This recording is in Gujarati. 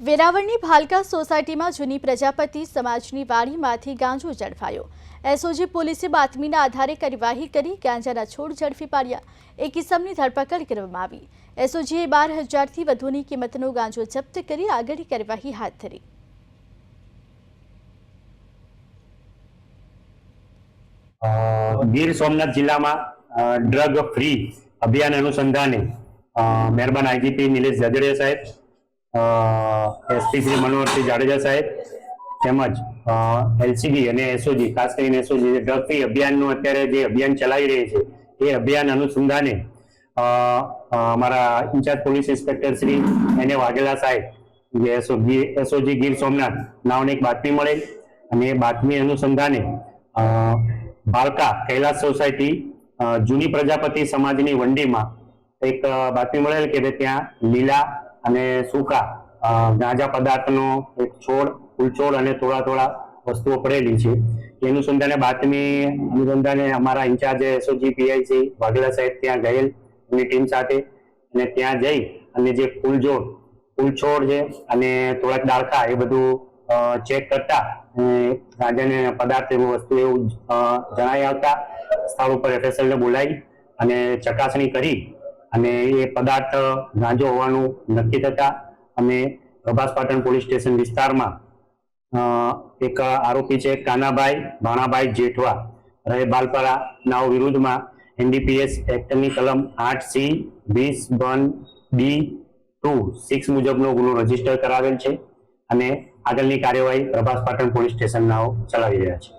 વેરાવળની ભાલકા સોસાયટીમાં જૂની પ્રજાપતિ સમાજની વાડીમાંથી ગાંજો ઝડપાયો. એસઓજી પોલીસે બાતમીના આધારે કાર્યવાહી કરી ગાંજાના છોડ ઝડપી પાડ્યા. એક કિસમની ધરપકડ કરવામાં આવી. એસઓજીએ બાર હજારથી વધુની કિંમતનો ગાંજો જપ્ત કરી આગળની કાર્યવાહી હાથ ધરી. અ, ગીર સોમનાથ જિલ્લામાં ડ્રગ ફ્રી અભિયાન અનુસંધાને અ, મહેરબાન આઈજીપી નિલેશ જાડેજા સાહેબ એસપી શ્રી મનોહરસિંહ જાડેજા સાહેબ તેમજ એલસીબી અને એસઓજી, ખાસ કરીને એસઓજી ડ્રગ ફ્રી અભિયાનનું અત્યારે જે અભિયાન ચલાવી રહી છે, એ અભિયાન અનુસંધાને અમારા ઇન્ચાર્જ પોલીસ ઇન્સ્પેક્ટર શ્રી એને વાઘેલા સાહેબ, જે એસઓજી એસઓજી ગીર સોમનાથ નામની એક બાતમી મળેલ અને એ બાતમી અનુસંધાને ભાલકા કૈલાસ સોસાયટી જૂની પ્રજાપતિ સમાજની વંડીમાં એક બાતમી મળેલ કે ત્યાં લીલા અને સૂકા ગાંજા પદાર્થનો એક છોડ, ફૂલછોડ અને થોડા થોડા વસ્તુઓ પડેલી છે. એ અનુસંધાને બાતમી અનુસંધાને અમારા ઇન્ચાર્જ એસઓજી પીઆઈસી વાઘેલા સાહેબ ત્યાં ગયેલ એમની ટીમ સાથે. અને ત્યાં જઈ અને જે ફૂલજોડ ફૂલછોડ છે અને થોડાક ડાળખા એ બધું ચેક કરતા ગાંજાને પદાર્થ એવું વસ્તુ એવું જણાઈ આવતા સ્થળ ઉપર એફએસએલને બોલાવી અને ચકાસણી કરી અને એ પદાર્થ ગાંજો હોવાનું નક્કી થતા અમે પ્રભાસ પાટણ પોલીસ સ્ટેશન વિસ્તારમાં એક આરોપી છે કાનાભાઈ ભાણાભાઈ જેઠવા. રહે બાલપરા નાઓ વિરુદ્ધમાં એનડીપીએસ એક્ટની કલમ આઠ સી વીસ વન બી ટુ સિક્સ મુજબનો ગુનો રજિસ્ટર કરાવેલ છે અને આગળની કાર્યવાહી પ્રભાસ પાટણ પોલીસ સ્ટેશનના ચલાવી રહ્યા છે.